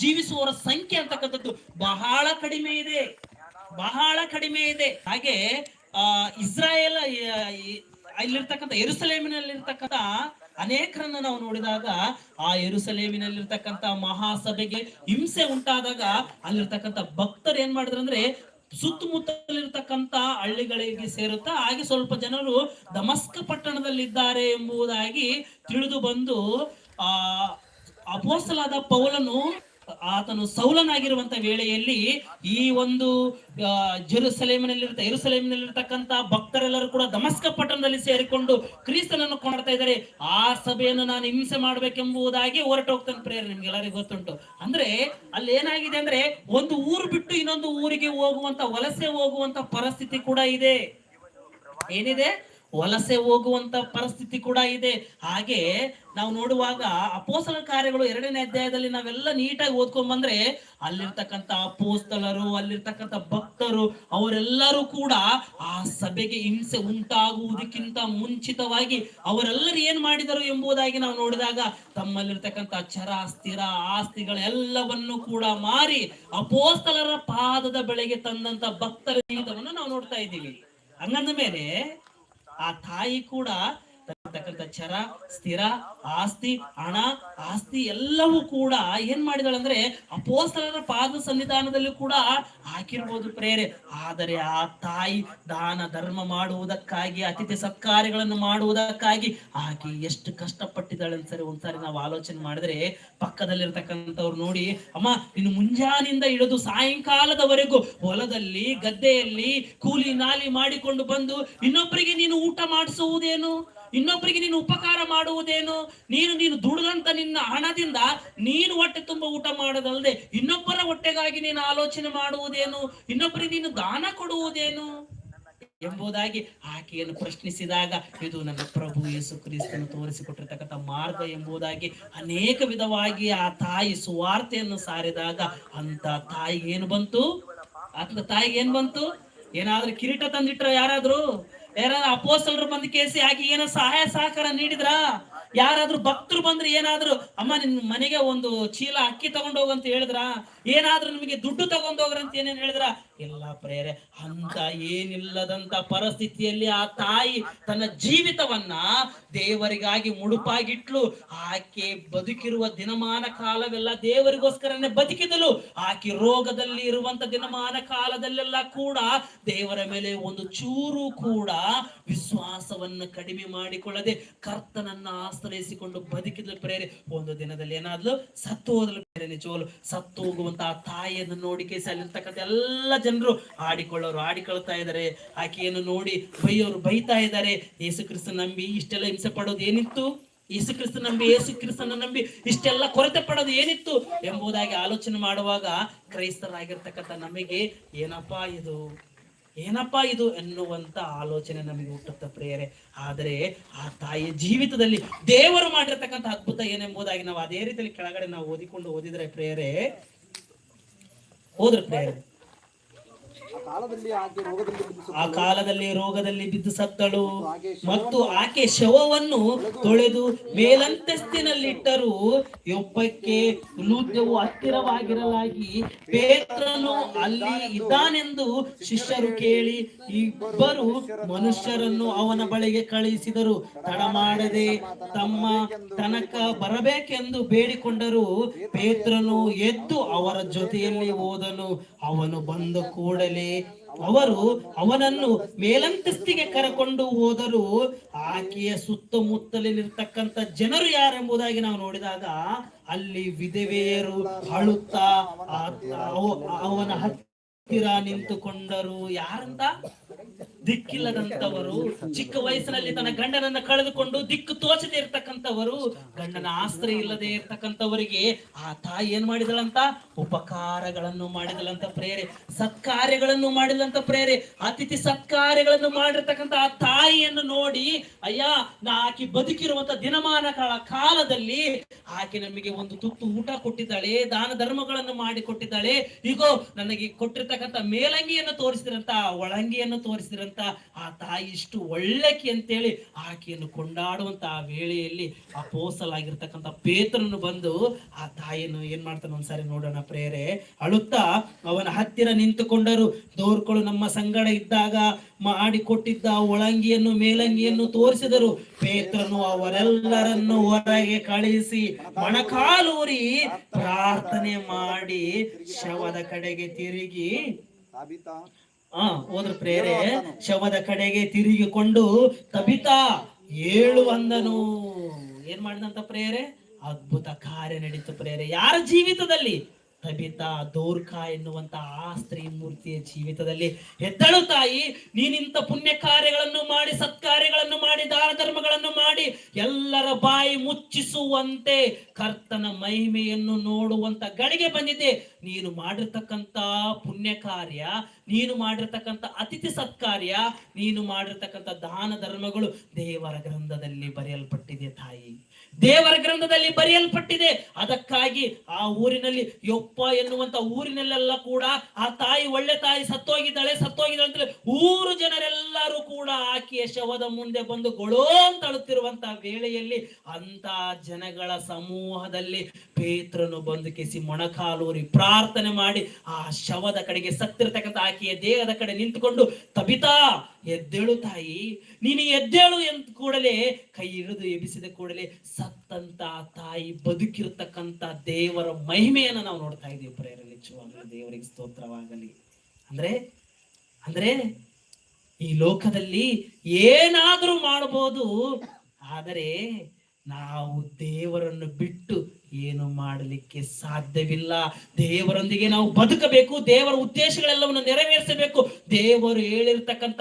ಜೀವಿಸುವವರ ಸಂಖ್ಯೆ ಅಂತಕ್ಕಂಥದ್ದು ಬಹಳ ಕಡಿಮೆ ಇದೆ. ಬಹಳ ಕಡಿಮೆ ಇದೆ. ಹಾಗೆ, ಆ, ಇಸ್ರಾಯೇಲ್ ಅಲ್ಲಿರ್ತಕ್ಕಂಥ ಎರುಸಲೇಮಿನಲ್ಲಿರ್ತಕ್ಕಂಥ ಅನೇಕರನ್ನ ನಾವು ನೋಡಿದಾಗ, ಆ ಎರುಸಲೇಮಿನಲ್ಲಿರ್ತಕ್ಕಂಥ ಮಹಾಸಭೆಗೆ ಹಿಂಸೆ ಉಂಟಾದಾಗ ಅಲ್ಲಿರ್ತಕ್ಕಂಥ ಭಕ್ತರು ಏನ್ ಮಾಡಿದ್ರು ಅಂದ್ರೆ, ಸುತ್ತಮುತ್ತಲಿರ್ತಕ್ಕಂಥ ಹಳ್ಳಿಗಳಿಗೆ ಸೇರುತ್ತಾ, ಹಾಗೆ ಸ್ವಲ್ಪ ಜನರು ದಮಸ್ಕ ಪಟ್ಟಣದಲ್ಲಿದ್ದಾರೆ ಎಂಬುದಾಗಿ ತಿಳಿದು ಬಂದು, ಆ ಅಪೋಸಲಾದ ಪೌಲನು ಆತನು ಸೌಲನಾಗಿರುವಂತ ವೇಳೆಯಲ್ಲಿ ಈ ಒಂದು ಜೆರುಸಲೇಮಿನಲ್ಲಿರ್ತ, ಎರುಸಲೇಮಿನಲ್ಲಿರ್ತಕ್ಕಂತ ಭಕ್ತರೆಲ್ಲರೂ ಕೂಡ ದಮಸ್ಕ ಪಟ್ಟಣದಲ್ಲಿ ಸೇರಿಕೊಂಡು ಕ್ರಿಸ್ತನನ್ನು ಕಾಣ್ತಾ ಇದ್ದಾರೆ. ಆ ಸಭೆಯನ್ನು ನಾನು ಹಿಂಸೆ ಮಾಡ್ಬೇಕೆಂಬುದಾಗಿ ಹೊರಟು ಹೋಗ್ತಾನೆ ಪ್ರೇಯರ್ ನಿಮ್ಗೆಲ್ಲರಿಗೂ ಗೊತ್ತುಂಟು. ಅಂದ್ರೆ ಅಲ್ಲಿ ಏನಾಗಿದೆ ಅಂದ್ರೆ ಒಂದು ಊರು ಬಿಟ್ಟು ಇನ್ನೊಂದು ಊರಿಗೆ ಹೋಗುವಂತ, ವಲಸೆ ಹೋಗುವಂತ ಪರಿಸ್ಥಿತಿ ಕೂಡ ಇದೆ. ಏನಿದೆ? ವಲಸೆ ಹೋಗುವಂತ ಪರಿಸ್ಥಿತಿ ಕೂಡ ಇದೆ. ಹಾಗೆ ನಾವು ನೋಡುವಾಗ ಅಪೋಸಲ ಕಾರ್ಯಗಳು ಎರಡನೇ ಅಧ್ಯಾಯದಲ್ಲಿ ನಾವೆಲ್ಲ ನೀಟಾಗಿ ಓದ್ಕೊಂಡ್ ಬಂದ್ರೆ ಅಲ್ಲಿರ್ತಕ್ಕಂಥ ಅಪೋಸ್ತಲರು, ಅಲ್ಲಿರ್ತಕ್ಕಂಥ ಭಕ್ತರು, ಅವರೆಲ್ಲರೂ ಕೂಡ ಆ ಸಭೆಗೆ ಹಿಂಸೆ ಉಂಟಾಗುವುದಕ್ಕಿಂತ ಮುಂಚಿತವಾಗಿ ಅವರೆಲ್ಲರೂ ಏನ್ ಮಾಡಿದರು ಎಂಬುದಾಗಿ ನಾವು ನೋಡಿದಾಗ ತಮ್ಮಲ್ಲಿರ್ತಕ್ಕಂಥ ಚರ, ಸ್ಥಿರ ಆಸ್ತಿಗಳೆಲ್ಲವನ್ನು ಕೂಡ ಮಾರಿ ಅಪೋಸ್ತಲರ ಪಾದದ ಬೆಳೆಗೆ ತಂದಂತ ಭಕ್ತರ ಜೀವಿತವನ್ನು ನಾವು ನೋಡ್ತಾ ಇದ್ದೀವಿ. ಹಂಗಂದ ಮೇಲೆ ಆ ತಾಯಿ ಕೂಡ ತಕ್ಕಂತ ಚರ ಸ್ಥಿರ, ಆಸ್ತಿ, ಹಣ, ಆಸ್ತಿ ಎಲ್ಲವೂ ಕೂಡ ಏನ್ ಮಾಡಿದಳಂದ್ರೆ ಅಪೋಸ್ತಲರ ಪಾದ ಸನ್ನಿಧಾನದಲ್ಲಿ ಕೂಡ ಹಾಕಿರ್ಬೋದು ಪ್ರೇರೆ. ಆದರೆ ಆ ತಾಯಿ ದಾನ, ಧರ್ಮ ಮಾಡುವುದಕ್ಕಾಗಿ, ಅತಿಥಿ ಸತ್ಕಾರ್ಯಗಳನ್ನು ಮಾಡುವುದಕ್ಕಾಗಿ ಆಕೆ ಎಷ್ಟು ಕಷ್ಟಪಟ್ಟಿದ್ದಾಳೆ ಸರಿ ಒಂದ್ಸಾರಿ ನಾವು ಆಲೋಚನೆ ಮಾಡಿದ್ರೆ ಪಕ್ಕದಲ್ಲಿರ್ತಕ್ಕಂಥವ್ರು ನೋಡಿ, ಅಮ್ಮ, ಇನ್ನು ಮುಂಜಾನಿಂದ ಇಳಿದು ಸಾಯಂಕಾಲದವರೆಗೂ ಹೊಲದಲ್ಲಿ, ಗದ್ದೆಯಲ್ಲಿ ಕೂಲಿ ನಾಲಿ ಮಾಡಿಕೊಂಡು ಬಂದು ಇನ್ನೊಬ್ಬರಿಗೆ ನೀನು ಊಟ ಮಾಡಿಸುವುದೇನು? ಇನ್ನೊಬ್ಬರಿಗೆ ನೀನು ಉಪಕಾರ ಮಾಡುವುದೇನು? ನೀನು ನೀನು ದುಡಿದಂತ ನಿನ್ನ ಹಣದಿಂದ ನೀನು ಹೊಟ್ಟೆ ತುಂಬ ಊಟ ಮಾಡೋದಲ್ಲದೆ ಇನ್ನೊಬ್ಬರ ಹೊಟ್ಟೆಗಾಗಿ ನೀನು ಆಲೋಚನೆ ಮಾಡುವುದೇನು? ಇನ್ನೊಬ್ಬರಿಗೆ ನೀನು ದಾನ ಕೊಡುವುದೇನು? ಎಂಬುದಾಗಿ ಆಕೆಯನ್ನು ಪ್ರಶ್ನಿಸಿದಾಗ, ಇದು ನನ್ನ ಪ್ರಭು ಯೇಸು ಕ್ರಿಸ್ತನು ತೋರಿಸಿಕೊಟ್ಟಿರ್ತಕ್ಕಂಥ ಮಾರ್ಗ ಎಂಬುದಾಗಿ ಅನೇಕ ವಿಧವಾಗಿ ಆ ತಾಯಿ ಸುವಾರ್ತೆಯನ್ನು ಸಾರಿದಾಗ ಅಂತ ತಾಯಿಗೆ ಏನು ಬಂತು? ಅಂತ ತಾಯಿಗೆ ಏನ್ ಬಂತು? ಏನಾದ್ರೂ ಕಿರೀಟ ತಂದಿಟ್ರ ಯಾರಾದ್ರೂ? ಯಾರಾದ್ರೂ ಅಪೋಸ್ತಲರು ಬಂದು ಕೇಸಿ ಆಕೆ ಏನೋ ಸಹಾಯ ಸಹಕಾರ ನೀಡಿದ್ರ? ಯಾರಾದ್ರೂ ಭಕ್ತರು ಬಂದ್ರೆ ಏನಾದ್ರು, ಅಮ್ಮ, ನಿನ್ ಮನೆಗೆ ಒಂದು ಚೀಲ ಅಕ್ಕಿ ತಗೊಂಡೋಗಂತ ಹೇಳಿದ್ರ? ಏನಾದ್ರೂ ನಿಮಗೆ ದುಡ್ಡು ತಗೊಂಡೋಗ್ರಂತ ಏನೇನ್ ಹೇಳಿದ್ರ? ಎಲ್ಲ ಪ್ರೇರೆ ಅಂತ ಏನಿಲ್ಲದಂತ ಪರಿಸ್ಥಿತಿಯಲ್ಲಿ ಆ ತಾಯಿ ತನ್ನ ಜೀವಿತವನ್ನ ದೇವರಿಗಾಗಿ ಮುಡುಪಾಗಿಟ್ಲು. ಆಕೆ ಬದುಕಿರುವ ದಿನಮಾನ ಕಾಲವೆಲ್ಲ ದೇವರಿಗೋಸ್ಕರನೇ ಬದುಕಿದಳು. ಆಕೆ ರೋಗದಲ್ಲಿ ಇರುವಂತ ದಿನಮಾನ ಕಾಲದಲ್ಲೆಲ್ಲ ಕೂಡ ದೇವರ ಮೇಲೆ ಒಂದು ಚೂರು ಕೂಡ ವಿಶ್ವಾಸವನ್ನು ಕಡಿಮೆ ಮಾಡಿಕೊಳ್ಳದೆ ಕರ್ತನನ್ನ ಆಶ್ರಯಿಸಿಕೊಂಡು ಬದುಕಿದ್ಲು ಪ್ರೇರೆ. ಒಂದು ದಿನದಲ್ಲಿ ಏನಾದ್ಲು? ಸತ್ತು ಹೋದಲು. ನಿಜವಲು ಸತ್ತು ಹೋಗುವಂತಹ ತಾಯಿಯನ್ನು ನೋಡಿ ಕೇಸಿ ಅಲ್ಲಿರ್ತಕ್ಕಂಥ ಎಲ್ಲ ಜನರು ಆಡಿಕೊಳ್ಳೋರು, ಆಡಿಕೊಳ್ತಾ ಇದ್ದಾರೆ. ಆಕೆಯನ್ನು ನೋಡಿ ಬೈಯೋರು ಬೈತಾ ಇದ್ದಾರೆ. ಯೇಸು ಕ್ರಿಸ್ತ ನಂಬಿ ಇಷ್ಟೆಲ್ಲ ಹಿಂಸೆ ಪಡೋದು ಏನಿತ್ತು? ಯೇಸು ಕ್ರಿಸ್ತ ನಂಬಿ ಯೇಸು ಕ್ರಿಸ್ತನ ನಂಬಿ ಇಷ್ಟೆಲ್ಲ ಕೊರತೆ ಪಡೋದು ಏನಿತ್ತು ಎಂಬುದಾಗಿ ಆಲೋಚನೆ ಮಾಡುವಾಗ ಕ್ರೈಸ್ತರಾಗಿರ್ತಕ್ಕಂಥ ನಮಗೆ ಏನಪ್ಪಾ ಇದು? ಏನಪ್ಪಾ ಇದು ಎನ್ನುವಂತ ಆಲೋಚನೆ ನಮಗೆ ಹುಟ್ಟುತ್ತ ಪ್ರೇಯರೆ. ಆದರೆ ಆ ತಾಯಿಯ ಜೀವಿತದಲ್ಲಿ ದೇವರು ಮಾಡಿರ್ತಕ್ಕಂಥ ಅದ್ಭುತ ಏನೆಂಬುದಾಗಿ ನಾವು ಅದೇ ರೀತಿಯಲ್ಲಿ ಕೆಳಗಡೆ ನಾವು ಓದಿಕೊಂಡು ಓದಿದ್ರೆ ಪ್ರೇಯರೆ. ಹೋದ್ರೆ ಪ್ರೇಯರೆ. ಆ ಕಾಲದಲ್ಲಿ ರೋಗದಲ್ಲಿ ಬಿದ್ದು ಸತ್ತಳು. ಮತ್ತು ಆಕೆ ಶವವನ್ನು ತೊಳೆದು ಮೇಲಂತಸ್ತಿನಲ್ಲಿಟ್ಟರು ಒಬ್ಬಕ್ಕೆ ಲೂದ್ಯವು ಹತ್ತಿರವಾಗಿರಲಾಗಿ ಪೇತ್ರನು ಅಲ್ಲಿ ಇದ್ದಾನೆಂದು ಶಿಷ್ಯರು ಕೇಳಿ ಇಬ್ಬರು ಮನುಷ್ಯರನ್ನು ಅವನ ಬಳಿಗೆ ಕಳುಹಿಸಿದರು. ತಡ ಮಾಡದೆ ತಮ್ಮ ತನಕ ಬರಬೇಕೆಂದು ಬೇಡಿಕೊಂಡರು ಪೇತ್ರನು ಎದ್ದು ಅವರ ಜೊತೆಯಲ್ಲಿ ಹೋದನು. ಅವನು ಬಂದ ಕೂಡಲೇ ಅವರು ಅವನನ್ನು ಮೇಲಂತಸ್ತಿಗೆ ಕರಕೊಂಡು ಹೋದರು. ಆಕೆಯ ಸುತ್ತಮುತ್ತಲಿರ್ತಕ್ಕಂಥ ಜನರು ಯಾರೆಂಬುದಾಗಿ ನಾವು ನೋಡಿದಾಗ ಅಲ್ಲಿ ವಿಧವೆಯರು ಅಳುತ್ತಾ ಅವ- ಅವನ ಹತ್ತಿರ ನಿಂತುಕೊಂಡರು. ಯಾರಂತ? ದಿಕ್ಕಿಲ್ಲದಂತವರು ಚಿಕ್ಕ ವಯಸ್ಸಿನಲ್ಲಿ ತನ್ನ ಗಂಡನನ್ನ ಕಳೆದುಕೊಂಡು ದಿಕ್ಕು ತೋಚದೆ ಇರ್ತಕ್ಕಂಥವರು, ಗಂಡನ ಆಶ್ರಯ ಇಲ್ಲದೆ ಇರ್ತಕ್ಕಂಥವರಿಗೆ ಆ ತಾಯಿ ಏನ್ ಮಾಡಿದಳಂತ? ಉಪಕಾರಗಳನ್ನು ಮಾಡಿದಳಂತ ಪ್ರೇರೆ. ಸತ್ಕಾರ್ಯಗಳನ್ನು ಮಾಡಿದಂತ ಪ್ರೇರೆ, ಅತಿಥಿ ಸತ್ಕಾರ್ಯಗಳನ್ನು ಮಾಡಿರ್ತಕ್ಕಂಥ ಆ ತಾಯಿಯನ್ನು ನೋಡಿ, ಅಯ್ಯ, ನಾ ಆಕೆ ಬದುಕಿರುವಂತ ದಿನಮಾನಗಳ ಕಾಲದಲ್ಲಿ ಆಕೆ ನಮಗೆ ಒಂದು ತುತ್ತು ಊಟ ಕೊಟ್ಟಿದ್ದಾಳೆ, ದಾನ ಧರ್ಮಗಳನ್ನು ಮಾಡಿ ಕೊಟ್ಟಿದ್ದಾಳೆ ಈಗೋ ನನಗೆ ಕೊಟ್ಟಿರ್ತಕ್ಕಂಥ ಮೇಲಂಗಿಯನ್ನು ತೋರಿಸಿದ್ರಂತ, ಒಳಂಗಿಯನ್ನು ತೋರಿಸಿದ್ರಂತ, ಆ ತಾಯಿ ಇಷ್ಟು ಒಳ್ಳೆಕಿ ಅಂತೇಳಿ ಆಕೆಯನ್ನು ಕೊಂಡಾಡುವಂತ ಆ ವೇಳೆಯಲ್ಲಿ ಅಪೋಸಲಾಗಿರ್ತಕ್ಕಂಥ ಪೇತ್ರನು ಬಂದು ಆ ತಾಯಿಯನ್ನು ಏನ್ ಮಾಡ್ತಾನೆ ಒಂದ್ಸಾರಿ ನೋಡೋಣ ಪ್ರೇರೆ, ಅಳುತ್ತಾ ಅವನ ಹತ್ತಿರ ನಿಂತುಕೊಂಡರು. ದೋರ್ಕಳು ನಮ್ಮ ಸಂಗಡ ಇದ್ದಾಗ ಮಾಡಿಕೊಟ್ಟಿದ್ದ ಒಳಂಗಿಯನ್ನು, ಮೇಲಂಗಿಯನ್ನು ತೋರಿಸಿದರು. ಪೇತ್ರನು ಅವರೆಲ್ಲರನ್ನು ಹೊರಗೆ ಕಳಿಸಿ ಮಣಕಾಲೂರಿ ಪ್ರಾರ್ಥನೆ ಮಾಡಿ ಶವದ ಕಡೆಗೆ ತಿರುಗಿ, ಆ, ಹೋದ್ರ ಪ್ರೇರೆ, ಶವದ ಕಡೆಗೆ ತಿರುಗಿಕೊಂಡು ತಬಿತಾ ಏಳು ಅಂದನು. ಏನ್ ಮಾಡಿದಂತ ಪ್ರೇರೆ? ಅದ್ಭುತ ಕಾರ್ಯ ನಡೀತು ಪ್ರೇರೆ. ಯಾರ ಜೀವಿತದಲ್ಲಿ? ತಬಿತಾ ದೋರ್ಖ ಎನ್ನುವಂತ ಆ ಸ್ತ್ರೀ ಮೂರ್ತಿಯ ಜೀವಿತದಲ್ಲಿ ಹೆದ್ದಳು ತಾಯಿ, ನೀನಿಂತ ಪುಣ್ಯ ಕಾರ್ಯಗಳನ್ನು ಮಾಡಿ, ಸತ್ಕಾರ್ಯಗಳನ್ನು ಮಾಡಿ ದಾನ ಧರ್ಮಗಳನ್ನು ಮಾಡಿ, ಎಲ್ಲರ ಬಾಯಿ ಮುಚ್ಚಿಸುವಂತೆ ಕರ್ತನ ಮಹಿಮೆಯನ್ನು ನೋಡುವಂತ ಗಳಿಗೆ ಬಂದಿದೆ. ನೀನು ಮಾಡಿರ್ತಕ್ಕಂತ ಪುಣ್ಯ ಕಾರ್ಯ ನೀನು ಮಾಡಿರ್ತಕ್ಕಂಥ ಅತಿಥಿ ಸತ್ಕಾರ್ಯ, ನೀನು ಮಾಡಿರ್ತಕ್ಕಂಥ ದಾನ ಧರ್ಮಗಳು ದೇವರ ಗ್ರಂಥದಲ್ಲಿ ಬರೆಯಲ್ಪಟ್ಟಿದೆ ತಾಯಿ. ದೇವರ ಗ್ರಂಥದಲ್ಲಿ ಬರೆಯಲ್ಪಟ್ಟಿದೆ. ಅದಕ್ಕಾಗಿ ಆ ಊರಿನಲ್ಲಿ ಯೊಪ್ಪ ಎನ್ನುವಂತ ಊರಿನಲ್ಲೆಲ್ಲ ಕೂಡ ಆ ತಾಯಿ, ಒಳ್ಳೆ ತಾಯಿ ಸತ್ತೋಗಿದ್ದಾಳೆ ಸತ್ತೋಗಿದ್ದಾಳೆ ಅಂತೇಳಿ ಊರು ಜನರೆಲ್ಲರೂ ಕೂಡ ಆಕೆಯ ಶವದ ಮುಂದೆ ಬಂದು ಗೊಳೋ ಅಂತ ಅಳುತ್ತಿರುವಂತಹ ವೇಳೆಯಲ್ಲಿ ಅಂತ ಜನಗಳ ಸಮೂಹದಲ್ಲಿ ಪೇತ್ರನು ಬಂದು ಕೆಸಿ ಮೊಣಕಾಲೂರಿ ಪ್ರಾರ್ಥನೆ ಮಾಡಿ ಆ ಶವದ ಕಡೆಗೆ ಸತ್ತಿರತಕ್ಕಂಥ ಆಕೆಯ ದೇಹದ ಕಡೆ ನಿಂತುಕೊಂಡು, ತಬಿತಾ ಎದ್ದೇಳು ತಾಯಿ, ನೀನು ಎದ್ದೇಳು ಎಂತ ಕೂಡಲೇ ಕೈ ಹಿಡಿದು ಎಬ್ಬಿಸಿದ ಕೂಡಲೇ ಸತ್ತಂತ ತಾಯಿ ಬದುಕಿರ್ತಕ್ಕಂತ ದೇವರ ಮಹಿಮೆಯನ್ನ ನಾವು ನೋಡ್ತಾ ಇದ್ದೀವಿ ಪ್ರೇರ ನಿಜವಾಗಲೂ ದೇವರಿಗೆ ಸ್ತೋತ್ರವಾಗಲಿ. ಅಂದ್ರೆ ಅಂದ್ರೆ ಈ ಲೋಕದಲ್ಲಿ ಏನಾದ್ರೂ ಮಾಡಬಹುದು ಆದರೆ ನಾವು ದೇವರನ್ನು ಬಿಟ್ಟು ಏನು ಮಾಡಲಿಕ್ಕೆ ಸಾಧ್ಯವಿಲ್ಲ. ದೇವರೊಂದಿಗೆ ನಾವು ಬದುಕಬೇಕು. ದೇವರ ಉದ್ದೇಶಗಳೆಲ್ಲವನ್ನು ನೆರವೇರಿಸಬೇಕು. ದೇವರು ಹೇಳಿರ್ತಕ್ಕಂತ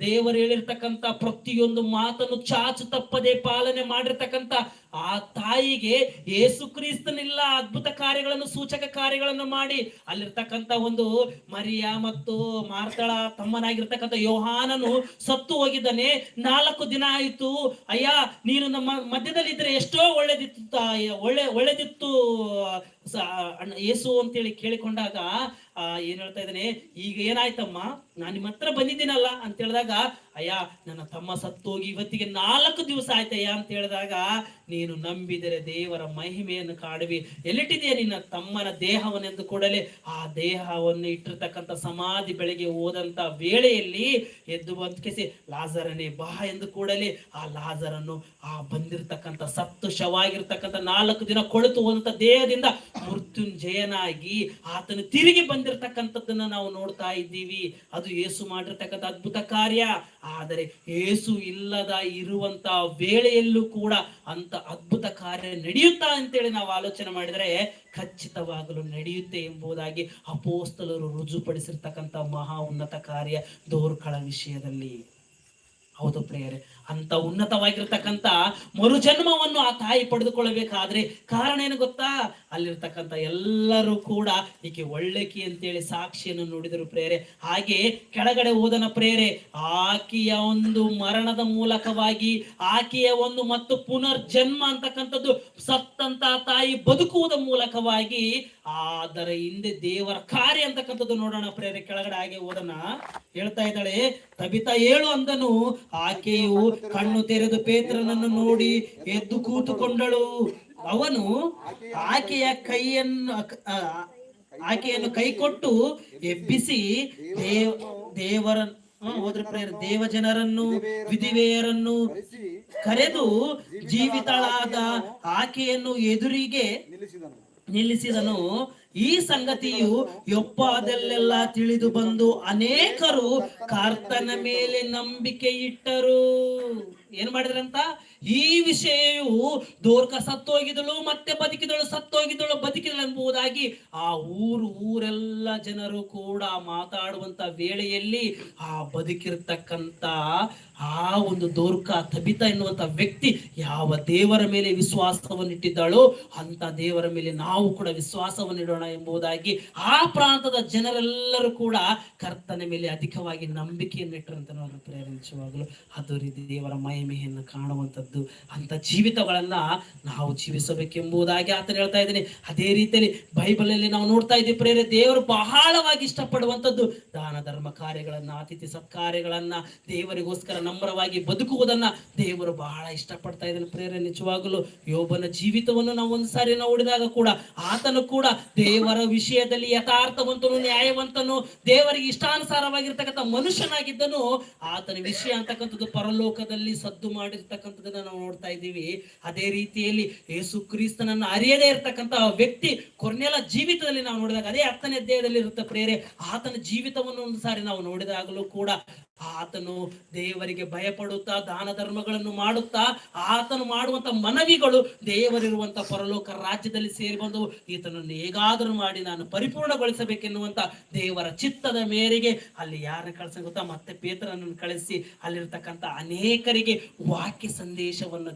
ದೇವರು ಹೇಳಿರ್ತಕ್ಕಂಥ ಪ್ರತಿಯೊಂದು ಮಾತನ್ನು ಚಾಚು ತಪ್ಪದೆ ಪಾಲನೆ ಮಾಡಿರ್ತಕ್ಕಂಥ ಆ ತಾಯಿಗೆ ಏಸು ಕ್ರಿಸ್ತನಿಲ್ಲ ಅದ್ಭುತ ಕಾರ್ಯಗಳನ್ನು, ಸೂಚಕ ಕಾರ್ಯಗಳನ್ನು ಮಾಡಿ ಅಲ್ಲಿರ್ತಕ್ಕಂಥ ಒಂದು ಮರಿಯ ಮತ್ತು ಮಾರ್ತಳ ತಮ್ಮನಾಗಿರ್ತಕ್ಕಂಥ ಯೋಹಾನನು ಸತ್ತು ಹೋಗಿದ್ದಾನೆ. ನಾಲ್ಕು ದಿನ ಆಯಿತು. ಅಯ್ಯ, ನೀನು ನಮ್ಮ ಮಧ್ಯದಲ್ಲಿ ಇದ್ರೆ ಎಷ್ಟೋ ಒಳ್ಳೇದಿತ್ತು ಒಳ್ಳೆ, ಒಳ್ಳೇದಿತ್ತು ಏಸು ಅಂತೇಳಿ ಕೇಳಿಕೊಂಡಾಗ ಆ, ಏನ್ ಹೇಳ್ತಾ ಇದ್ದಾನೆ? ಈಗ ಏನಾಯ್ತಮ್ಮ? ನಾನು ನಿಮ್ಮ ಹತ್ರ ಬಂದಿದ್ದೀನಲ್ಲ ಅಂತ ಹೇಳಿದಾಗ, ಅಯ್ಯ, ನನ್ನ ತಮ್ಮ ಸತ್ತೋಗಿ ಇವತ್ತಿಗೆ ನಾಲ್ಕು ದಿವಸ ಆಯ್ತಯ್ಯ ಅಂತ ಹೇಳಿದಾಗ, ನೀನು ನಂಬಿದರೆ ದೇವರ ಮಹಿಮೆಯನ್ನು ಕಾಡುವಿ. ಎಲ್ಲಿಟ್ಟಿದೆಯಾ ನಿನ್ನ ತಮ್ಮನ ದೇಹವನ್ನೆಂದು ಕೂಡಲೇ? ಆ ದೇಹವನ್ನು ಇಟ್ಟಿರ್ತಕ್ಕಂಥ ಸಮಾಧಿ ಬೆಳಗ್ಗೆ ಹೋದಂತ ವೇಳೆಯಲ್ಲಿ ಎದ್ದು ಬದುಕಿಸಿ ಲಾಜರನೇ ಬಾ ಎಂದು ಕೂಡಲೇ ಆ ಲಾಜರನ್ನು, ಆ ಬಂದಿರತಕ್ಕಂಥ ಸತ್ತು ಶವಾಗಿರ್ತಕ್ಕಂಥ ನಾಲ್ಕು ದಿನ ಕೊಳೆತು ಹೋದಂತ ದೇಹದಿಂದ ಮೃತ್ಯುಂಜಯನಾಗಿ ಆತನು ತಿರುಗಿ ಬಂದಿರತಕ್ಕಂಥದ್ದನ್ನ ನಾವು ನೋಡ್ತಾ ಇದ್ದೀವಿ. ಅದು ಏಸು ಮಾಡಿರ್ತಕ್ಕಂಥ ಅದ್ಭುತ ಕಾರ್ಯ. ಆದರೆ ಏಸು ಇಲ್ಲದ ಇರುವಂತ ವೇಳೆಯಲ್ಲೂ ಕೂಡ ಅಂತ ಅದ್ಭುತ ಕಾರ್ಯ ನಡೆಯುತ್ತಾ ಅಂತೇಳಿ ನಾವು ಆಲೋಚನೆ ಮಾಡಿದರೆ ಖಚಿತವಾಗಲು ನಡೆಯುತ್ತೆ ಎಂಬುದಾಗಿ ಅಪೋಸ್ತಲರು ರುಜುಪಡಿಸಿರ್ತಕ್ಕಂಥ ಮಹಾ ಉನ್ನತ ಕಾರ್ಯ ದೋರ್ಕಳ ವಿಷಯದಲ್ಲಿ. ಹೌದು ಪ್ರೇಯರೆ ಅಂತ ಉನ್ನತವಾಗಿರ್ತಕ್ಕಂಥ ಮರುಜನ್ಮವನ್ನು ಆ ತಾಯಿ ಪಡೆದುಕೊಳ್ಳಬೇಕಾದ್ರೆ ಕಾರಣ ಏನು ಗೊತ್ತಾ? ಅಲ್ಲಿರ್ತಕ್ಕಂಥ ಎಲ್ಲರೂ ಕೂಡ ಈಕೆ ಒಳ್ಳೆಕಿ ಅಂತೇಳಿ ಸಾಕ್ಷಿಯನ್ನು ನುಡಿದರು ಪ್ರೇರೆ ಹಾಗೆ ಕೆಳಗಡೆ ಓದನ ಪ್ರೇರೆ ಆಕೆಯ ಒಂದು ಮರಣದ ಮೂಲಕವಾಗಿ ಆಕೆಯ ಒಂದು ಮತ್ತು ಪುನರ್ಜನ್ಮ ಅಂತಕ್ಕಂಥದ್ದು ಸತ್ತಂತ ತಾಯಿ ಬದುಕುವುದ ಮೂಲಕವಾಗಿ ಅದರ ಹಿಂದೆ ದೇವರ ಕಾರ್ಯ ಅಂತಕ್ಕಂಥದ್ದು ನೋಡೋಣ ಪ್ರೇರೆ, ಕೆಳಗಡೆ ಹಾಗೆ ಓದನ ಹೇಳ್ತಾ ಇದ್ದಾಳೆ, ತಬಿತಾ ಏಳು ಅಂದನು, ಆಕೆಯು ಕಣ್ಣು ತೆರೆದು ಪೇತ್ರನನ್ನು ನೋಡಿ ಎದ್ದು ಕೂತುಕೊಂಡಳು. ಅವನು ಆಕೆಯ ಕೈಯನ್ನು ಆಕೆಯನ್ನು ಕೈ ಕೊಟ್ಟು ಎಬ್ಬಿಸಿ ದೇವ್, ದೇವರ ಹೋದ್ರೆ ಪ್ರೇರ ದೇವ ಜನರನ್ನು ವಿಧಿವೆಯರನ್ನು ಕರೆದು ಜೀವಿತಳಾದ ಆಕೆಯನ್ನು ಎದುರಿಗೆ ನಿಲ್ಲಿಸಿದನು ನಿಲ್ಲಿಸಿದನು. ಈ ಸಂಗತಿಯು ಯೊಪ್ಪದಲ್ಲೆಲ್ಲ ತಿಳಿದು ಬಂದು ಅನೇಕರು ಕರ್ತನ ಮೇಲೆ ನಂಬಿಕೆ ಇಟ್ಟರು ಏನ್ ಮಾಡಿದ್ರಂತ? ಈ ವಿಷಯವು ದೋರ್ಕ ಸತ್ತೋಗಿದಳು ಮತ್ತೆ ಬದುಕಿದಳು ಸತ್ತೋಗಿದಳು ಬದುಕಿದಳು ಎಂಬುದಾಗಿ ಆ ಊರು, ಊರೆಲ್ಲ ಜನರು ಕೂಡ ಮಾತಾಡುವಂತ ವೇಳೆಯಲ್ಲಿ ಆ ಬದುಕಿರ್ತಕ್ಕಂತ ಆ ಒಂದು ದೋರ್ಕ ತಬಿತ ಎನ್ನುವಂತ ವ್ಯಕ್ತಿ ಯಾವ ದೇವರ ಮೇಲೆ ವಿಶ್ವಾಸವನ್ನು ಇಟ್ಟಿದ್ದಾಳೋ ಅಂತ ದೇವರ ಮೇಲೆ ನಾವು ಕೂಡ ವಿಶ್ವಾಸವನ್ನು ಇಡೋಣ ಎಂಬುದಾಗಿ ಆ ಪ್ರಾಂತದ ಜನರೆಲ್ಲರೂ ಕೂಡ ಕರ್ತನ ಮೇಲೆ ಅಧಿಕವಾಗಿ ನಂಬಿಕೆಯನ್ನು ಇಟ್ಟರಂತ ನಾವು ಪ್ರೇರೇಪಿಸುವಾಗಲೂ. ಅದು ರೀತಿ ದೇವರ ಮಹಿಮೆ. ಮಹಿಮೆಯನ್ನು ಕಾಣುವಂಥದ್ದು ಅಂತ ಜೀವಿತಗಳನ್ನ ನಾವು ಜೀವಿಸಬೇಕೆಂಬುದಾಗಿ ಆತನ ಹೇಳ್ತಾ ಇದ್ದೀನಿ. ಅದೇ ರೀತಿಯಲ್ಲಿ ಬೈಬಲಲ್ಲಿ ನಾವು ನೋಡ್ತಾ ಇದ್ದೀವಿ ಪ್ರೇರೆ ದೇವರು ಬಹಳವಾಗಿ ಇಷ್ಟಪಡುವಂಥದ್ದು ದಾನ, ಧರ್ಮ ಕಾರ್ಯಗಳನ್ನ, ಅತಿಥಿ ಸತ್ಕಾರ್ಯಗಳನ್ನ, ದೇವರಿಗೋಸ್ಕರ ನಮ್ರವಾಗಿ ಬದುಕುವುದನ್ನ ದೇವರು ಬಹಳ ಇಷ್ಟಪಡ್ತಾ ಇದ್ದಾನೆ. ಪ್ರೇರೆ ನಿಜವಾಗಲು ಯೋಬನ ಜೀವಿತವನ್ನು ನಾವು ಒಂದು ಸಾರಿ ನೋಡಿದಾಗ ಕೂಡ ಆತನು ಕೂಡ ದೇವರ ವಿಷಯದಲ್ಲಿ ಯಥಾರ್ಥವಂತನು, ನ್ಯಾಯವಂತನು, ದೇವರಿಗೆ ಇಷ್ಟಾನುಸಾರವಾಗಿರ್ತಕ್ಕಂಥ ಮನುಷ್ಯನಾಗಿದ್ದನು. ಆತನ ವಿಷಯ ಅಂತಕ್ಕಂಥದ್ದು ಪರಲೋಕದಲ್ಲಿ ಸದ್ದು ಮಾಡಿರ್ತಕ್ಕಂಥದ್ದನ್ನ ನಾವು ನೋಡ್ತಾ ಇದ್ದೀವಿ. ಅದೇ ರೀತಿಯಲ್ಲಿ ಯೇಸು ಕ್ರಿಸ್ತನನ್ನು ಅರಿಯದೇ ಇರತಕ್ಕಂತ ವ್ಯಕ್ತಿ ಕೊರ್ನೆಲ ಜೀವಿತದಲ್ಲಿ ನಾವು ನೋಡಿದಾಗ ಅದೇ ಹತ್ತನೇ ಅಧ್ಯಾಯದಲ್ಲಿ ಇರುತ್ತೆ ಪ್ರೇರೆ. ಆತನ ಜೀವಿತವನ್ನು ಒಂದು ಸಾರಿ ನಾವು ನೋಡಿದಾಗಲೂ ಕೂಡ ಆತನು ದೇವರಿಗೆ ಭಯಪಡುತ್ತಾ ದಾನ ಧರ್ಮಗಳನ್ನು ಮಾಡುತ್ತಾ ಆತನು ಮಾಡುವಂತ ಮನವಿಗಳು ದೇವರಿರುವಂತ ಪರಲೋಕ ರಾಜ್ಯದಲ್ಲಿ ಸೇರಿ ಬಂದು ಈತನನ್ನು ಹೇಗಾದರೂ ಮಾಡಿ ನಾನು ಪರಿಪೂರ್ಣಗೊಳಿಸಬೇಕೆನ್ನುವಂತ ದೇವರ ಚಿತ್ತದ ಮೇರೆಗೆ ಅಲ್ಲಿ ಯಾರನ್ನ ಕಳ್ಸ ಗೊತ್ತಾ? ಮತ್ತೆ ಪೇತ್ರನನ್ನು ಕಳಿಸಿ ಅಲ್ಲಿರ್ತಕ್ಕಂಥ ಅನೇಕರಿಗೆ ವಾಕ್ಯ ಸಂದೇಶವನ್ನು